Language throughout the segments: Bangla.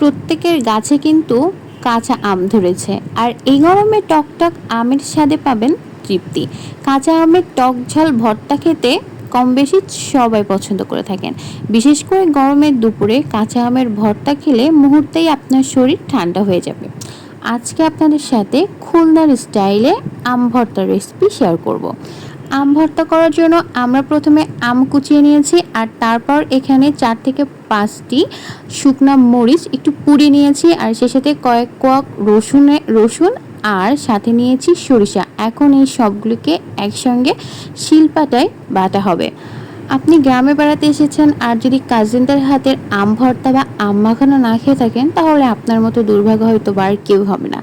প্রত্যেকের গাছে কিন্তু কাঁচা আম ধরেছে। আর এই গরমে টকটক আমের স্বাদে পাবেন তৃপ্তি। কাঁচা আমের টক ঝাল ভর্তা খেতে কম বেশি সবাই পছন্দ করে থাকেন। বিশেষ করে গরমের দুপুরে কাঁচা আমের ভর্তা খেলে মুহূর্তেই আপনার শরীর ঠান্ডা হয়ে যাবে। আজকে আপনাদের সাথে খুলনার স্টাইলে আম ভর্তার রেসিপি শেয়ার করব। আম ভর্তা করার জন্য আমরা প্রথমে আম কুচিয়ে নিয়েছি আর তারপর এখানে চার থেকে পাঁচটি শুকনো মরিচ একটু পুড়ে নিয়েছি আর সে সাথে কয়েক কোয়াক রসুনে, রসুন আর সাথে নিয়েছি সরিষা। এখন এই সবগুলোকে একসঙ্গে শিলপাটায় বাটা হবে। আপনি গ্রামে বেড়াতে এসেছেন আর যদি কাজিনদের হাতের আম ভর্তা বা আম মাখানো না খেয়ে থাকেন, তাহলে আপনার মতো দুর্ভাগ্য হয়তো বার কেউ হবে না।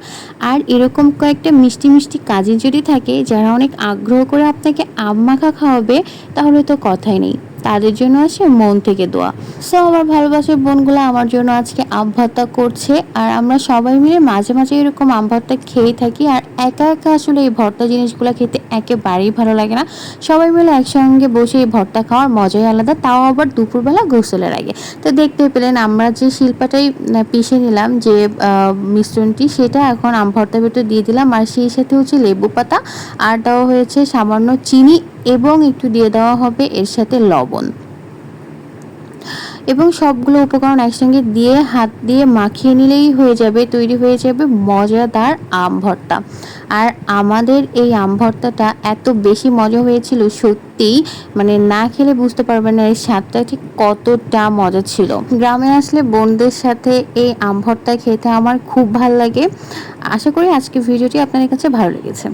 আর এরকম কয়েকটা মিষ্টি মিষ্টি কাজিন যদি থাকে, যারা অনেক আগ্রহ করে আপনাকে আম মাখা খাওয়াবে, তাহলে তো কথাই নেই। তাদের জন্য আসে মন থেকে দোয়া। সো আমার ভালোবাসার বোনগুলো আমার জন্য আজকে আম ভর্তা করছে। আর আমরা সবাই মিলে মাঝে মাঝে এরকম আম ভর্তা খেয়ে থাকি। আর একা একা আসলে এই ভর্তা জিনিসগুলো খেতে একেবারেই ভালো লাগে না। সবাই মিলে একসঙ্গে বসে এই ভর্তা খাওয়ার মজাই আলাদা। তাও আবার দুপুরবেলা গোসলের আগে। তো দেখতে পেলেন, আমরা যে শিল্পাটাই পিষে নিলাম যে মিশ্রণটি, সেটা এখন আম ভর্তার ভেতর দিয়ে দিলাম। আর সেই সাথে হচ্ছে লেবু পাতা। আর দেওয়া হয়েছে সামান্য চিনি এবং একটু দিয়ে দেওয়া হবে এর সাথে লবণ। এবং সবগুলো উপকরণ একসঙ্গে দিয়ে হাত দিয়ে মাখিয়ে নিলেই হয়ে যাবে, তৈরি হয়ে যাবে মজাদার আম ভর্তা। আর আমাদের এই আম ভর্তাটা এত বেশি মজা হয়েছিল, সত্যিই মানে না খেলে বুঝতে পারবেন না এই স্বাদটা ঠিক কতটা মজা ছিল। গ্রামে আসলে বোনদের সাথে এই আম ভর্তা খেতে আমার খুব ভালো লাগে। আশা করি আজকে ভিডিওটি আপনাদের কাছে ভালো লেগেছে।